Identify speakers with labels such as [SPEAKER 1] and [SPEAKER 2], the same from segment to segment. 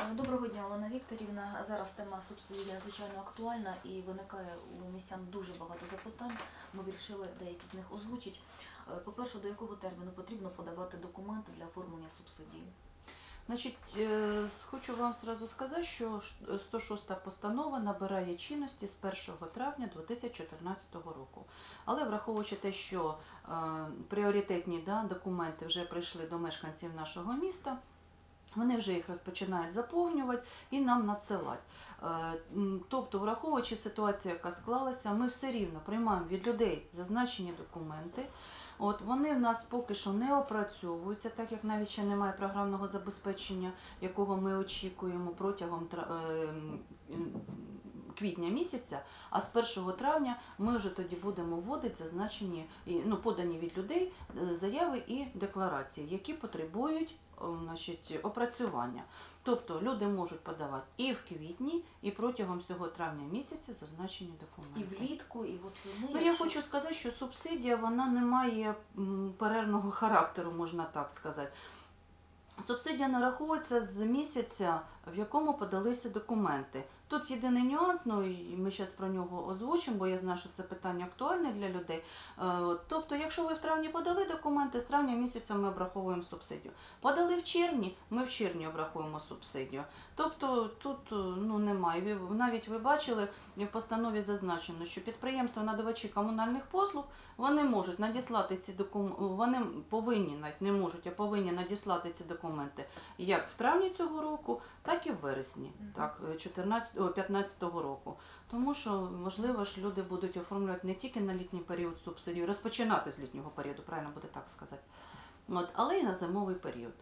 [SPEAKER 1] Е, Доброго дня, Олена Вікторівна. Зараз тема субсидій надзвичайно актуальна і виникає у містян дуже багато запитань. Ми вирішили деякі з них озвучити. Е, По-перше, до якого терміну потрібно подавати документи для оформлення субсидії?
[SPEAKER 2] Значить, е, хочу вам сразу сказати, що 106 постанова набирає чинності з 1 травня 2014 року. Але враховуючи те, що пріоритетні документи вже прийшли до мешканців нашого міста, вони вже їх розпочинають заповнювати і нам надсилати. Е, Тобто, враховуючи ситуацію, яка склалася, ми все рівно приймаємо від людей зазначені документи. От вони в нас поки що не опрацьовуються, так як навіть ще немає програмного забезпечення, якого ми очікуємо протягом е, квітня місяця. А з 1 травня ми вже тоді будемо вводити зазначені ну, подані від людей е, заяви і декларації, які потребують значить, опрацювання. Тобто люди можуть подавати і в квітні, і протягом всього травня місяця зазначені документи.
[SPEAKER 1] І влітку, і восени.
[SPEAKER 2] Ну, я
[SPEAKER 1] що...
[SPEAKER 2] хочу сказати, що субсидія вона не має перервного характеру, можна так сказати. Субсидія нараховується з місяця, в якому подалися документи. Тут єдиний нюанс, ну і ми зараз про нього озвучимо, бо я знаю, що це питання актуальне для людей. Е, Тобто, якщо ви в травні подали документи, з травня місяця ми обраховуємо субсидію. Подали в червні, ми в червні обраховуємо субсидію. Тобто тут е, ну, немає. Навіть ви бачили, в постанові зазначено, що підприємства надавачі комунальних послуг вони можуть надіслати ці документи, вони повинні навіть не можуть, а повинні надіслати ці документи як в травні цього року, так і в вересні, так, 14, о, 15 року. Тому що, можливо, ж люди будуть оформлювати не тільки на літній період субсидію, розпочинати з літнього періоду, правильно буде так сказати, От, але й на зимовий період.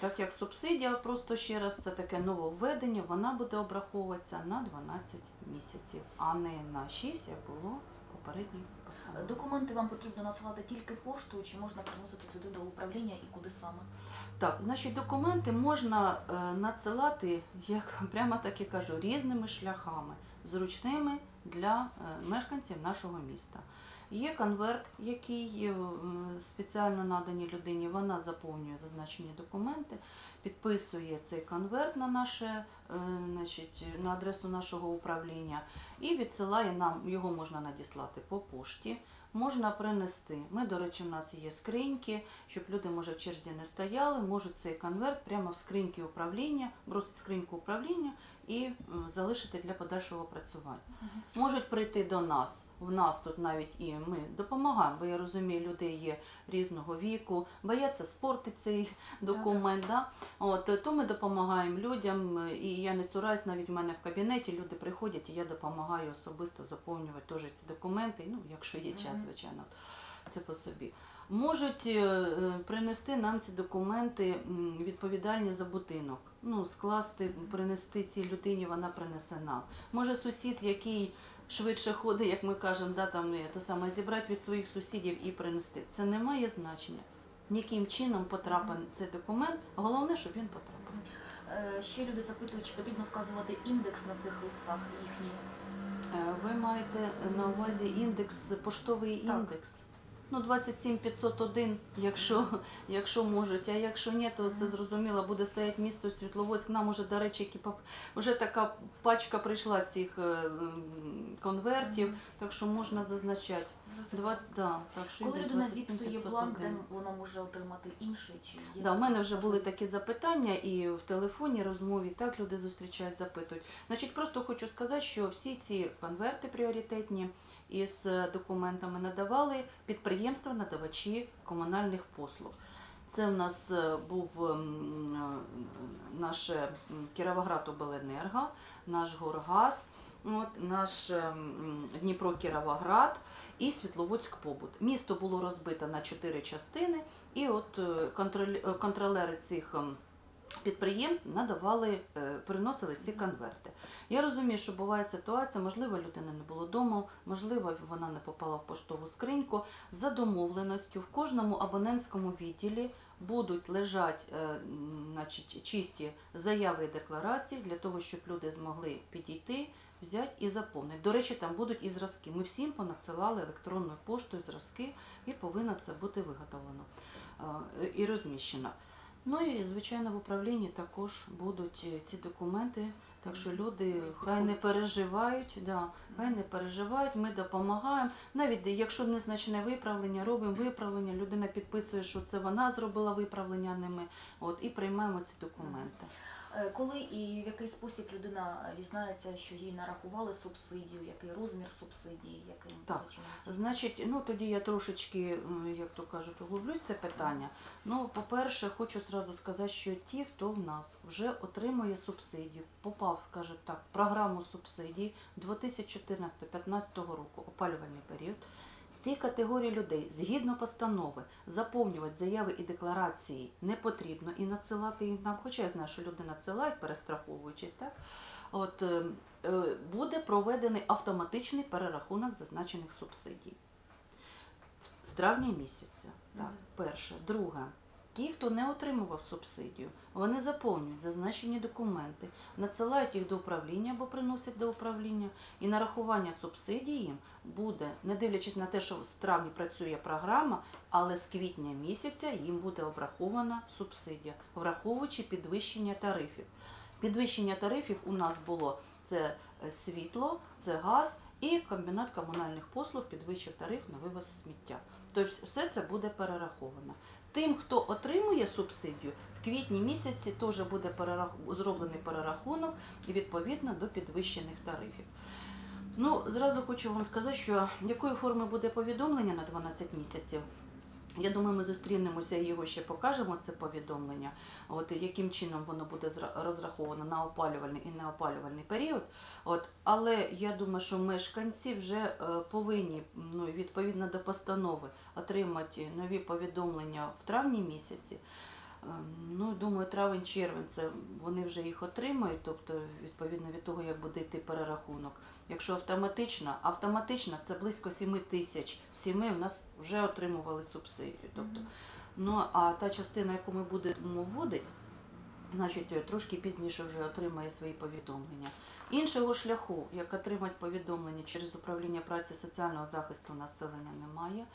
[SPEAKER 2] Так як субсидія, просто ще раз це таке нововведення, вона буде обраховуватися на 12 місяців, а не на 6, як було попередній постанові.
[SPEAKER 1] Документи вам потрібно надсилати тільки поштою, чи можна приносити сюди до управління і куди саме?
[SPEAKER 2] Так, значить, документи можна е, надсилати, як прямо так і кажу, різними шляхами, зручними для е, мешканців нашого міста. Є конверт, який е, спеціально надані людині, вона заповнює зазначені документи, підписує цей конверт на наше, е, значить, на адресу нашого управління і відсилає нам, його можна надіслати по пошті, можна принести. Ми, до речі, в нас є скриньки, щоб люди, може, в черзі не стояли, можуть цей конверт прямо в скриньки управління, бросить скриньку управління і залишити для подальшого опрацювання. Можуть прийти до нас. В нас тут навіть і ми допомагаємо, бо я розумію, людей є різного віку, бояться спорти цей документ. Да? От, то ми допомагаємо людям, і я не цураюсь, навіть в мене в кабінеті люди приходять, і я допомагаю особисто заповнювати теж ці документи, ну, якщо є час, звичайно, це по собі. Можуть е, е, принести нам ці документи відповідальні за будинок. Ну, скласти, принести цій людині, вона принесе нам. Може сусід, який швидше ходить, як ми кажемо, да, там, е, те саме, зібрати від своїх сусідів і принести. Це не має значення. Яким чином потрапив цей документ, головне, щоб він потрапив.
[SPEAKER 1] Е, Ще люди запитують, чи потрібно вказувати індекс на цих листах їхній.
[SPEAKER 2] Ви маєте на увазі індекс, поштовий
[SPEAKER 1] Так.
[SPEAKER 2] індекс? Ну, 27501, якщо, якщо можуть, а якщо ні, то це зрозуміло, буде стояти місто Світловодськ. Нам уже, до речі, які вже така пачка прийшла цих е, конвертів, так що можна зазначати. 20, да, так що
[SPEAKER 1] Коли людина зіпсує бланк,
[SPEAKER 2] 27501.
[SPEAKER 1] де вона може отримати інший чи є?
[SPEAKER 2] Да, у мене вже були такі запитання і в телефонній розмові так люди зустрічають, запитують. Значить, просто хочу сказати, що всі ці конверти пріоритетні із документами надавали підприємства, надавачі комунальних послуг. Це в нас е, був ем, е, наш е, м, Кіровоградобленерго, наш Горгаз, наш ем, Дніпро Кіровоград і Світловодськ Побут. Місто було розбите на чотири частини. І от контролери цих ем, підприємств надавали, е, приносили ці конверти. Я розумію, що буває ситуація, можливо, людина не було вдома, можливо, вона не попала в поштову скриньку. За домовленістю в кожному абонентському відділі будуть лежати е, значить, чисті заяви і декларації для того, щоб люди змогли підійти, взяти і заповнити. До речі, там будуть і зразки. Ми всім понадсилали електронною поштою зразки, і повинно це бути виготовлено е, і розміщено. Ну і звичайно в управлінні також будуть е, ці документи. Так що люди хай не переживають, да, хай не переживають, ми допомагаємо. Навіть якщо незначне виправлення, робимо виправлення, людина підписує, що це вона зробила виправлення, а не ми. От і приймаємо ці документи.
[SPEAKER 1] Е, Коли і в який спосіб людина дізнається, що їй нарахували субсидію, який розмір субсидії, яким
[SPEAKER 2] Так. Значить, ну тоді я трошечки, як то кажуть, углублюсь це питання. Ну, по-перше, хочу зразу сказати, що ті, хто в нас вже отримує субсидію, попав, скажімо так, в програму субсидій 2014-2015 року, опалювальний період. Ці категорії людей згідно постанови заповнювати заяви і декларації не потрібно і надсилати їх нам, хоча я знаю, що люди надсилають, перестраховуючись, так? От е, е, буде проведений автоматичний перерахунок зазначених субсидій з травня місяця. Так, перше. Друге. Ті, хто не отримував субсидію, вони заповнюють зазначені документи, надсилають їх до управління або приносять до управління, і нарахування субсидій їм буде, не дивлячись на те, що з травня працює програма, але з квітня місяця їм буде обрахована субсидія, враховуючи підвищення тарифів. Підвищення тарифів у нас було це е, світло, це газ і комбінат комунальних послуг підвищив тариф на вивоз сміття. Тобто все це буде перераховано. Тим, хто отримує субсидію, в квітні місяці теж буде перерах- зроблений перерахунок відповідно до підвищених тарифів. Ну, зразу хочу вам сказати, що якої форми буде повідомлення на 12 місяців. Я думаю, ми зустрінемося і його ще покажемо це повідомлення. От яким чином воно буде зра- розраховано на опалювальний і неопалювальний період. От, але я думаю, що мешканці вже е, повинні ну, відповідно до постанови отримати нові повідомлення в травні місяці. Ем, Ну, думаю, травень-червень це вони вже їх отримають, тобто відповідно від того, як буде йти перерахунок. Якщо автоматично, автоматично це близько 7 тисяч сімей у нас вже отримували субсидію. Тобто, ну а та частина, яку ми будемо вводити, значить е, трошки пізніше вже отримає свої повідомлення. Іншого шляху, як отримати повідомлення через управління праці соціального захисту населення, немає.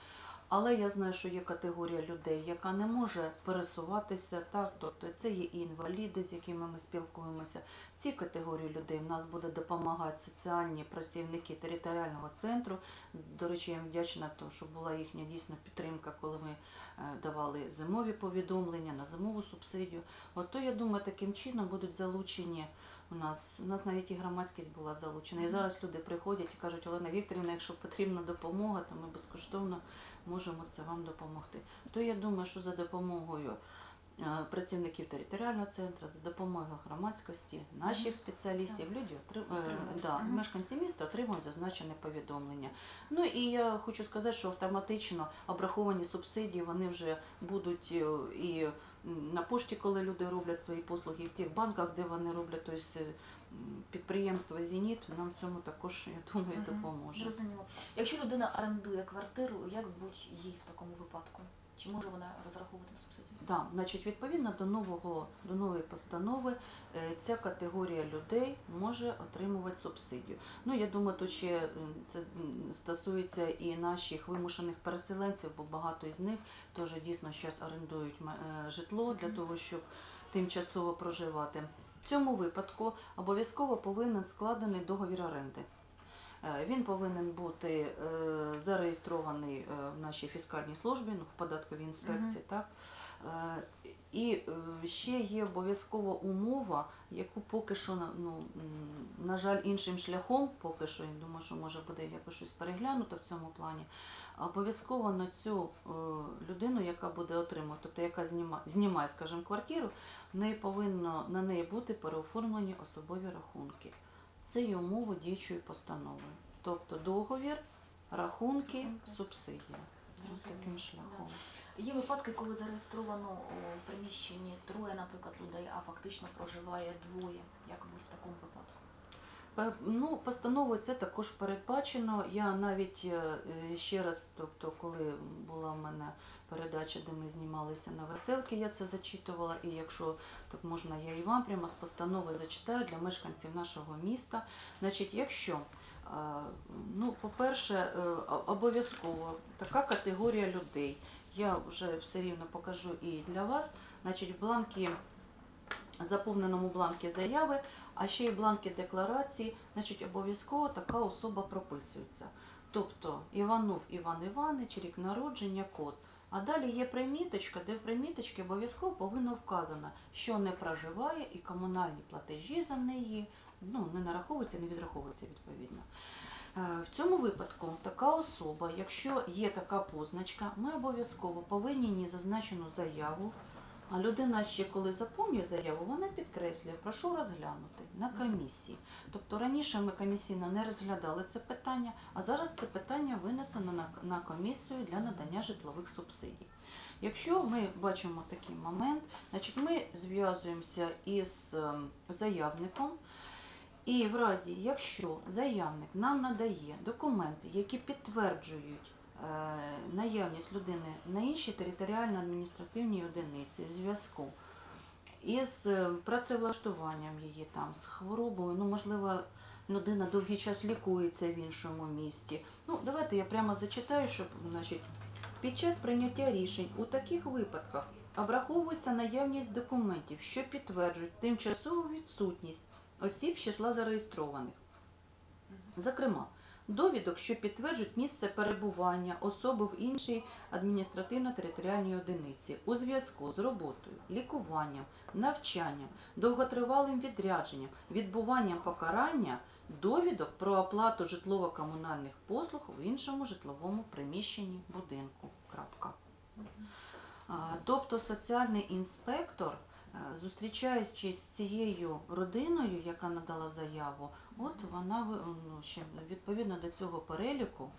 [SPEAKER 2] Але я знаю, що є категорія людей, яка не може пересуватися, так, тобто це є і інваліди, з якими ми спілкуємося. Ці категорії людей в нас буде допомагати соціальні працівники територіального центру. До речі, я вдячна, тому що була їхня дійсно підтримка, коли ми е, давали зимові повідомлення на зимову субсидію. От то я думаю, таким чином будуть залучені. У нас у нас навіть і громадськість була залучена. І зараз люди приходять і кажуть, Олена Вікторівна, якщо потрібна допомога, то ми безкоштовно можемо це вам допомогти. То я думаю, що за допомогою е, працівників територіального центру, за допомогою громадськості, наших спеціалістів, люди е, да, мешканці міста отримують зазначене повідомлення. Ну і я хочу сказати, що автоматично обраховані субсидії вони вже будуть е, і на пошті, коли люди роблять свої послуги, в тих банках, де вони роблять, тобто е, підприємство Зеніт нам в цьому також, я думаю, допоможе.
[SPEAKER 1] Зрозуміло. Якщо людина орендує квартиру, як будь їй в такому випадку? Чи може вона розраховувати на субсидію?
[SPEAKER 2] Да, значить, відповідно до нового до нової постанови, е, ця категорія людей може отримувати субсидію. Ну я думаю, тут ще це стосується і наших вимушених переселенців, бо багато із них теж дійсно зараз орендують е, житло для того, щоб тимчасово проживати. В цьому випадку обов'язково повинен складений договір оренди. Е, Він повинен бути зареєстрований в нашій фіскальній службі, ну, в податковій інспекції, так? Е, І е, ще є обов'язкова умова, яку поки що, на- ну, на жаль, іншим шляхом, поки що, я думаю, що може буде якось щось переглянуто в цьому плані. Обов'язково на цю е, людину, яка буде отримувати, тобто яка зніма, знімає, скажімо, квартиру, в неї повинно на неї бути переоформлені особові рахунки. Це є умова діючої постанови. Тобто договір, рахунки, субсидія. Таким шляхом.
[SPEAKER 1] Є випадки, коли зареєстровано у приміщенні троє, наприклад, людей, а фактично проживає двоє. Як будь в такому випадку?
[SPEAKER 2] Е, Ну, постановою це також передбачено. Я навіть е, е, ще раз, тобто, коли була в мене передача, де ми знімалися на веселки, я це зачитувала. І якщо так можна, я і вам прямо з постанови зачитаю для мешканців нашого міста. Значить, якщо ну, по-перше, обов'язково така категорія людей, я вже все рівно покажу і для вас. Значить, в заповненому бланкі заяви, а ще й в бланкі декларації, значить, обов'язково така особа прописується. Тобто Іванов Іван Іванович, рік народження, код. А далі є приміточка, де в приміточці обов'язково повинно вказано, що не проживає і комунальні платежі за неї ну, не нараховуються, не відраховуються відповідно. Е, В цьому випадку така особа, якщо є така позначка, ми обов'язково повинні її зазначену заяву. А людина ще коли заповнює заяву, вона підкреслює, прошу розглянути на комісії. Тобто раніше ми комісійно не розглядали це питання, а зараз це питання винесено на, на комісію для надання житлових субсидій. Якщо ми бачимо такий момент, значить ми зв'язуємося із ем, заявником. І в разі, якщо заявник нам надає документи, які підтверджують е, наявність людини на іншій територіально-адміністративній одиниці в зв'язку із е, працевлаштуванням її там, з хворобою, ну можливо, людина довгий час лікується в іншому місті. Ну, давайте я прямо зачитаю, щоб значить, під час прийняття рішень у таких випадках обраховується наявність документів, що підтверджують тимчасову відсутність осіб з числа зареєстрованих. Зокрема, довідок, що підтверджують місце перебування особи в іншій адміністративно-територіальній одиниці у зв'язку з роботою, лікуванням, навчанням, довготривалим відрядженням, відбуванням покарання, довідок про оплату житлово-комунальних послуг в іншому житловому приміщенні будинку. Крапка. Тобто соціальний інспектор, зустрічаючись з цією родиною, яка надала заяву, от вона ну, ще відповідно до цього переліку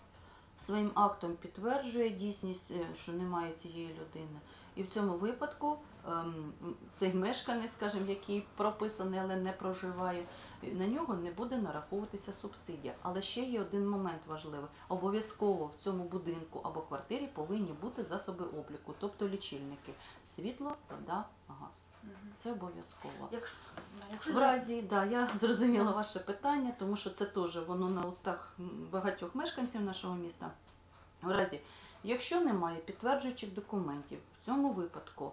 [SPEAKER 2] своїм актом підтверджує дійсність, е, що немає цієї людини. І в цьому випадку ем, цей мешканець, скажімо, який прописаний, але не проживає, на нього не буде нараховуватися субсидія. Але ще є один момент важливий. Обов'язково в цьому будинку або квартирі повинні бути засоби обліку, тобто лічильники. Світло, вода, газ. Це обов'язково.
[SPEAKER 1] Якщо, якщо
[SPEAKER 2] В разі, да, я зрозуміла ваше питання, тому що це теж воно на устах багатьох мешканців нашого міста. В разі, якщо немає підтверджуючих документів, в цьому випадку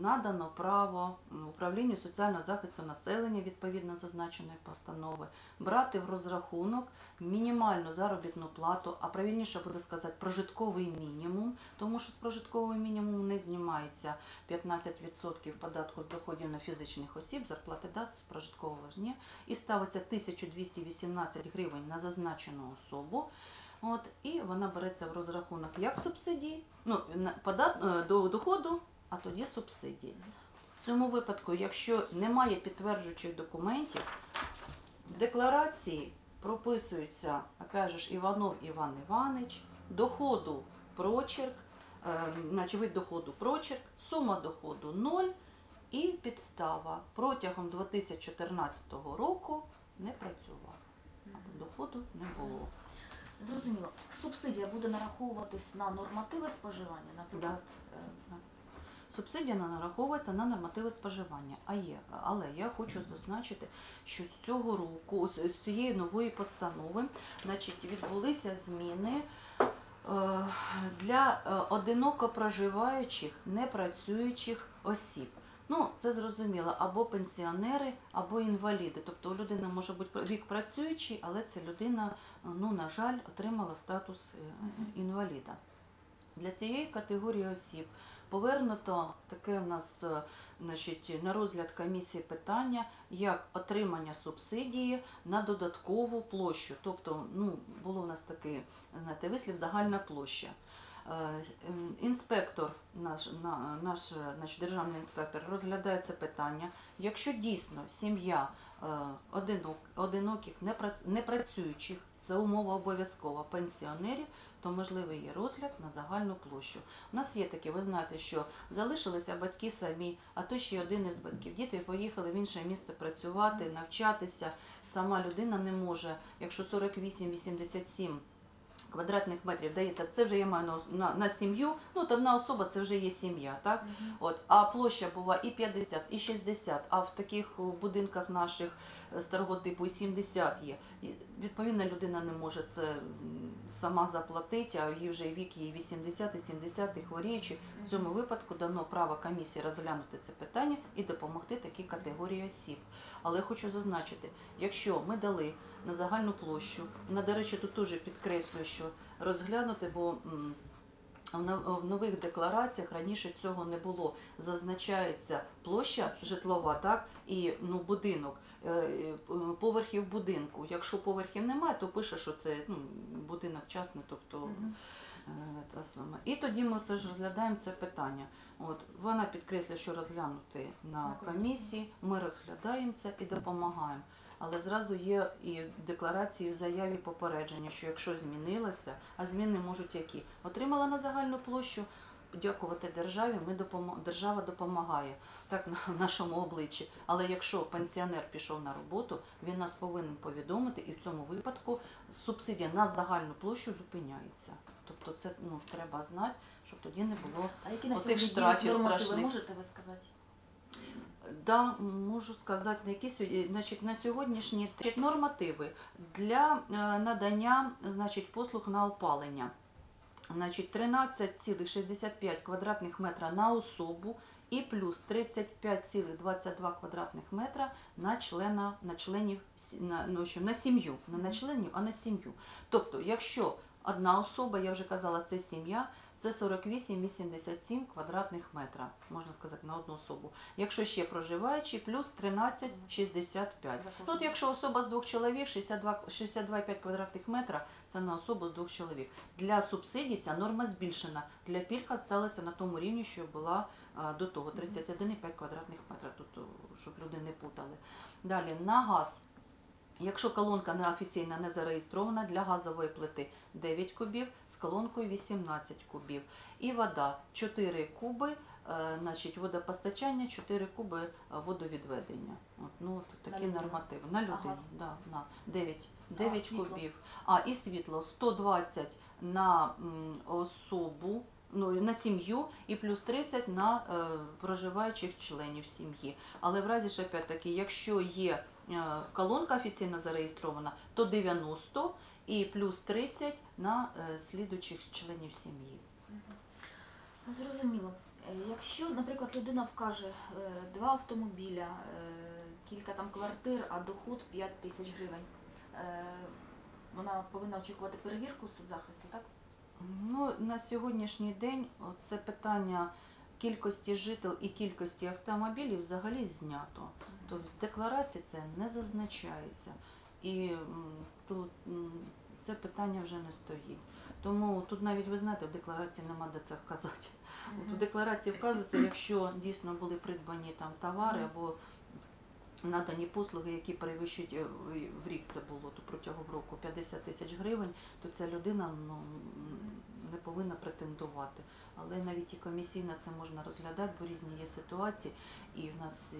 [SPEAKER 2] надано право управлінню соціального захисту населення відповідно зазначеної постанови брати в розрахунок мінімальну заробітну плату, а правильніше буде сказати прожитковий мінімум, тому що з прожиткового мінімуму не знімається 15% податку з доходів на фізичних осіб, зарплати дасть прожиткового ні, і ставиться 1218 гривень на зазначену особу. От, і вона береться в розрахунок як субсидії, ну, подат, е, до доходу, а тоді субсидії. В цьому випадку, якщо немає підтверджуючих документів, в декларації прописується, опять же, Іванов Іван Іванович, доходу прочерк, е, значить вид доходу прочерк, сума доходу 0 і підстава протягом 2014 року не працював. Або доходу не було.
[SPEAKER 1] Зрозуміло, субсидія буде нараховуватись на нормативи споживання, наприклад. е,
[SPEAKER 2] Субсидія не нараховується на нормативи споживання. А є, але я хочу зазначити, що з цього року, з цієї нової постанови, значить, відбулися зміни е, для е, одиноко проживаючих, непрацюючих осіб. Ну, це зрозуміло, або пенсіонери, або інваліди. Тобто у людини може бути вік працюючий, але ця людина, е, ну, на жаль, отримала статус інваліда. Для цієї категорії осіб повернуто таке у нас е, значить, на розгляд комісії питання як отримання субсидії на додаткову площу. Тобто, ну, було у нас такий знаєте, вислів загальна площа. Е, Інспектор, наш, наш е, значить, державний інспектор розглядає це питання. Якщо дійсно сім'я одинок, одиноких непрац- непрацюючих, це умова обов'язкова пенсіонерів, то можливий є розгляд на загальну площу. У нас є таке, ви знаєте, що залишилися батьки самі, а то ще й один із батьків. Діти поїхали в інше місце працювати, навчатися. Сама людина не може, якщо 48-87 квадратних метрів дається, це вже я маю на, на, на сім'ю, ну от одна особа це вже є сім'я, так?
[SPEAKER 1] Мгм.
[SPEAKER 2] От, а площа бува і 50, і 60, а в таких будинках наших старого типу і 70 є. І, відповідно, людина не може це сама заплатити, а їй вже вік їй 80 і 70 і хворіючі. В цьому випадку давно право комісії розглянути це питання і допомогти такій категорії осіб. Але хочу зазначити, якщо ми дали на загальну площу, на до речі, тут теж підкреслюю, що розглянути, бо в нов- нових деклараціях раніше цього не було. Зазначається площа житлова, так і ну будинок. е, е, Поверхів будинку. Якщо поверхів немає, то пише, що це ну, будинок частний, тобто. Е, Та саме. І тоді ми все ж розглядаємо це питання. От вона підкреслює, що розглянути на
[SPEAKER 1] комісії.
[SPEAKER 2] Ми розглядаємо це і допомагаємо. Але зразу є і в декларації в заяві попередження, що якщо змінилося, а зміни можуть які отримала на загальну площу. Дякувати державі, ми допомо... держава допомагає так на нашому обличчі. Але якщо пенсіонер пішов на роботу, він нас повинен повідомити, і в цьому випадку субсидія на загальну площу зупиняється. Тобто це ну треба знати, щоб тоді не було.
[SPEAKER 1] А які на
[SPEAKER 2] Отих штрафів страшних.
[SPEAKER 1] можете ви сказати?
[SPEAKER 2] Да, можу сказати, на які сьогодні- значить, на сьогоднішні значить, нормативи для е, надання значить, послуг на опалення. Значить, 13,65 квадратних метра на особу і плюс 35,22 квадратних метра на члена на членів на, ну, що, на сім'ю, не на членів, а на сім'ю. Тобто, якщо одна особа, я вже казала, це сім'я, це 48,87 квадратних метра, можна сказати, на одну особу. Якщо ще проживаючі, плюс 13,65. Ну, от якщо особа з двох чоловік, 62 62,5 квадратних метра, це на особу з двох чоловік. Для субсидій ця норма збільшена. Для пільг сталася на тому рівні, що була до того 31,5 квадратних метра, тут, щоб люди не путали. Далі на газ. Якщо колонка неофіційна не зареєстрована, для газової плити 9 кубів, з колонкою 18 кубів. І вода 4 куби, е, значить водопостачання, 4 куби е, водовідведення. От, ну, от
[SPEAKER 1] На
[SPEAKER 2] такі
[SPEAKER 1] людину.
[SPEAKER 2] нормативи. На людину,
[SPEAKER 1] газ?
[SPEAKER 2] да, на 9, 9
[SPEAKER 1] світло?
[SPEAKER 2] кубів. А, і світло 120 на особу, ну, на сім'ю і плюс 30 на е, проживаючих членів сім'ї. Але в разі ж опять-таки, якщо є колонка офіційно зареєстрована, то 90 і плюс 30 на е, слідуючих членів сім'ї.
[SPEAKER 1] Зрозуміло. Е, Якщо, наприклад, людина вкаже е, два автомобіля, е, кілька там квартир, а доход 5 тисяч гривень, е, вона повинна очікувати перевірку соцзахисту, так?
[SPEAKER 2] Ну, на сьогоднішній день це питання кількості жителів і кількості автомобілів взагалі знято. Тобто в декларації це не зазначається. І тут це питання вже не стоїть. Тому тут навіть ви знаєте, в декларації нема де це вказати. От у декларації вказується, якщо дійсно були придбані там товари або надані послуги, які перевищують е, в- в рік це було, то протягом року 50 тисяч гривень, то ця людина ну, не повинна претендувати. Але навіть і комісійно це можна розглядати, бо різні є ситуації, і в нас е,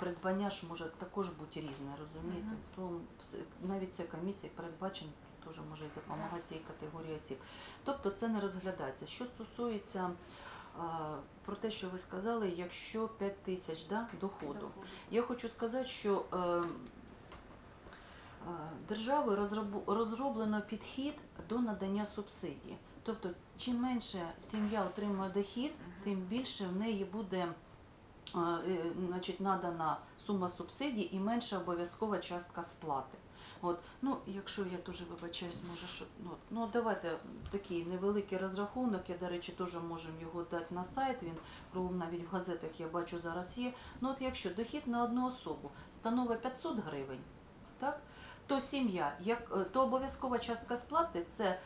[SPEAKER 2] придбання ж може також бути різне, розумієте?
[SPEAKER 1] Мгм.
[SPEAKER 2] То навіть ця комісія передбачена теж може і допомагати цій категорії осіб. Тобто це не розглядається. Що стосується про те, що ви сказали, якщо 5 тисяч да, доходу.
[SPEAKER 1] Доходу.
[SPEAKER 2] Я хочу сказати, що е, державою розроблено підхід до надання субсидій. Тобто, чим менше сім'я отримує дохід, тим більше в неї буде е, е, значить, надана сума субсидій і менша обов'язкова частка сплати. От, ну, якщо я теж вибачаюсь, може, що ну, ну давайте такий невеликий розрахунок. Я, до речі, теж можемо його дати на сайт. Він кругом навіть в газетах я бачу зараз є. Ну от якщо дохід на одну особу становить 500 гривень? То сім'я, як е, то обов'язкова частка сплати це е,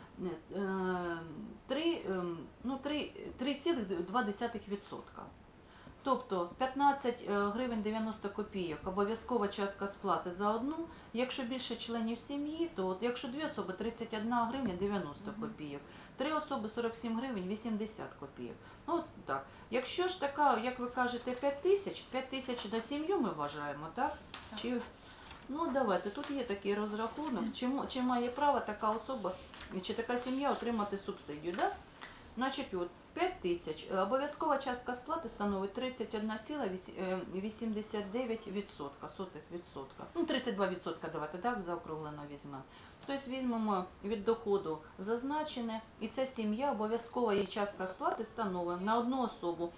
[SPEAKER 2] е, 3, ем, ну, 3,2%. Тобто 15 е, гривень 90 копійок обов'язкова частка сплати за одну. Якщо більше членів сім'ї, то от якщо дві особи 31 гривня 90 копійок, три особи 47 гривень 80 копійок. Ну от так. Якщо ж така, як ви кажете, 5 тисяч, 5 тисяч на сім'ю ми вважаємо, так?
[SPEAKER 1] Так.
[SPEAKER 2] Чи Ну давайте, тут є такий розрахунок. Чи, чи має право така особа чи така сім'я отримати субсидію. Да? Значить, от 5 тисяч. Обов'язкова частка сплати становить 31,89%, Ну, 32% давайте так заокруглено візьмемо. Тобто візьмемо від доходу зазначене, і ця сім'я обов'язкова її частка сплати становить на одну особу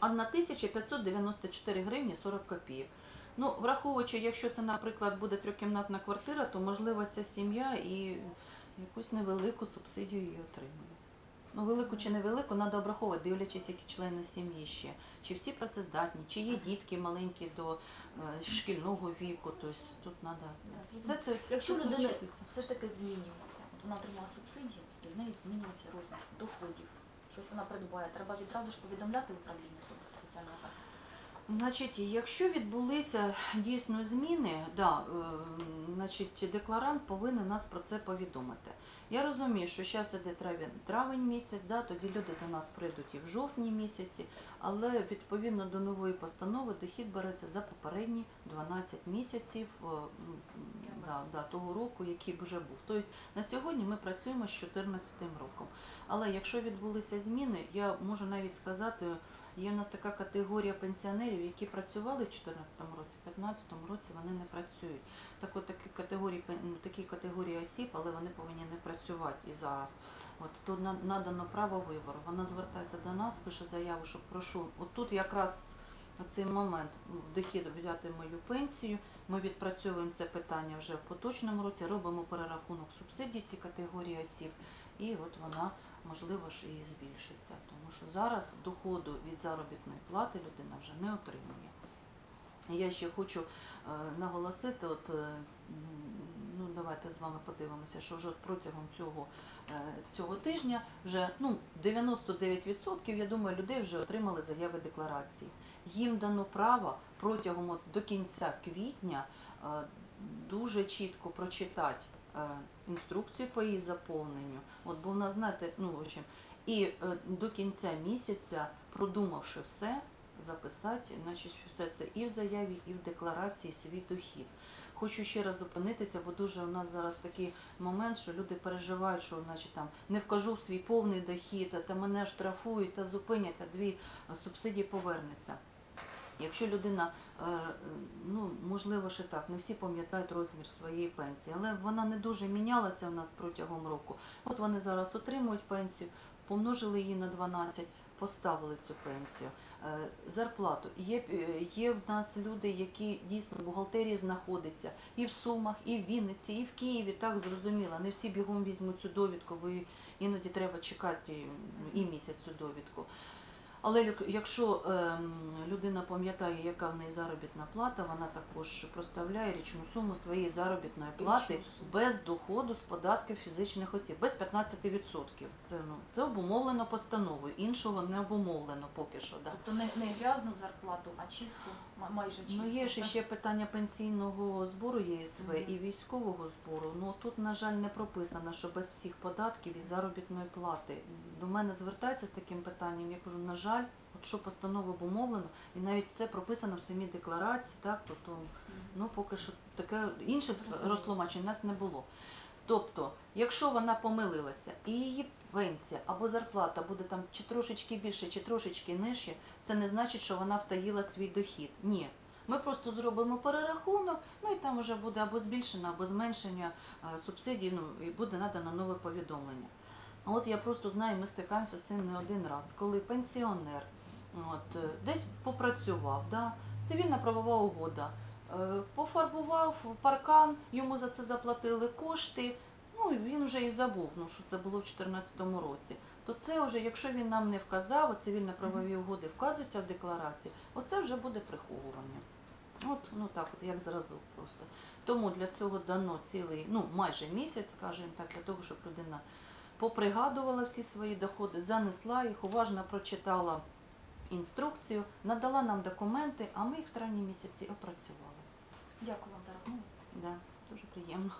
[SPEAKER 2] 1594 гривні 40 копійок. Ну, враховуючи, якщо це, наприклад, буде трьохкімнатна квартира, то можливо ця сім'я і якусь невелику субсидію її отримує. Ну, велику чи невелику, треба обраховувати, дивлячись, які члени сім'ї ще. Чи всі працездатні, чи є дітки маленькі до е, шкільного віку. Тобто тут треба. Все це
[SPEAKER 1] Якщо
[SPEAKER 2] це
[SPEAKER 1] людина
[SPEAKER 2] вчитується.
[SPEAKER 1] все ж таки змінюється, от вона отримала субсидію, і в неї змінюється розмір доходів. Щось вона придбає, треба відразу ж повідомляти управління соціального захисту.
[SPEAKER 2] Значить, якщо відбулися дійсно зміни, да, е, значить, декларант повинен нас про це повідомити. Я розумію, що зараз іде травень, травень місяць, да, тоді люди до нас прийдуть і в жовтні місяці, але відповідно до нової постанови дохід береться за попередні 12 місяців е, да, да, того року, який вже був. Тобто на сьогодні ми працюємо з 2014 роком. Але якщо відбулися зміни, я можу навіть сказати, Є в нас така категорія пенсіонерів, які працювали в 2014 році, в 2015 році вони не працюють. Так от такі категорії, ну, такі категорії осіб, але вони повинні не працювати і зараз. От на- надано право вибору. Вона звертається до нас, пише заяву, що прошу. От тут якраз цей момент дохід взяти мою пенсію. Ми відпрацьовуємо це питання вже в поточному році, робимо перерахунок субсидій цій категорії осіб, і от вона можливо ж і збільшиться, тому що зараз доходу від заробітної плати людина вже не отримує. Я ще хочу е, наголосити, от, е, ну давайте з вами подивимося, що вже протягом цього, е, цього тижня вже ну, 99% я думаю, людей вже отримали заяви декларації. Їм дано право протягом от, до кінця квітня дуже чітко прочитати інструкцію по її заповненню. От, бо в нас, знаєте, ну, в общем, і е, до кінця місяця, продумавши все, записати, значить, все це і в заяві, і в декларації свій дохід. Хочу ще раз зупинитися, бо дуже у нас зараз такий момент, що люди переживають, що значить, там, не вкажу свій повний дохід, та мене штрафують та зупинять, а дві е, субсидії повернеться. Якщо людина, е, ну можливо, ще так, не всі пам'ятають розмір своєї пенсії, але вона не дуже мінялася у нас протягом року. От вони зараз отримують пенсію, помножили її на 12, поставили цю пенсію. Е, Зарплату. Є, е, є в нас люди, які дійсно в бухгалтерії знаходяться і в Сумах, і в Вінниці, і в Києві, так зрозуміло. Не всі бігом візьмуть цю довідку, бо іноді треба чекати і місяць цю довідку. Але якщо ем, людина пам'ятає, яка в неї заробітна плата, вона також проставляє річну суму своєї заробітної плати без доходу з податків фізичних осіб, без 15%. Це, ну, це обумовлено постановою, іншого не обумовлено поки що. Да.
[SPEAKER 1] Тобто не, не грязну зарплату, а чисту, майже чисту.
[SPEAKER 2] Ну, є ж ще питання пенсійного збору ЄСВ
[SPEAKER 1] Мгм.
[SPEAKER 2] і військового збору. Ну тут, на жаль, не прописано, що без всіх податків і заробітної плати. До мене звертаються з таким питанням. Я кажу, на жаль, от що постанова обумовлено, і навіть це прописано в самій декларації, так, тобто, ну поки що таке інших розтлумачень у нас не було. Тобто, якщо вона помилилася і її пенсія або зарплата буде там чи трошечки більше, чи трошечки нижче, це не значить, що вона втаїла свій дохід. Ні. Ми просто зробимо перерахунок, ну і там вже буде або збільшення, або зменшення е, субсидій, ну і буде надано нове повідомлення. А от я просто знаю, ми стикаємося з цим не один раз, коли пенсіонер от, е, десь попрацював, да, цивільна правова угода, е, пофарбував паркан, йому за це заплатили кошти. Ну він вже і забув, ну що це було в 2014 році. То це вже, якщо він нам не вказав, а цивільно-правові угоди вказуються в декларації, оце вже буде приховування. От, ну так, от як зразок просто. Тому для цього дано цілий, ну майже місяць, скажімо так, для того, щоб людина попригадувала всі свої доходи, занесла їх, уважно прочитала інструкцію, надала нам документи, а ми їх в травні місяці опрацювали.
[SPEAKER 1] Дякую вам за розмову.
[SPEAKER 2] Да, дуже приємно.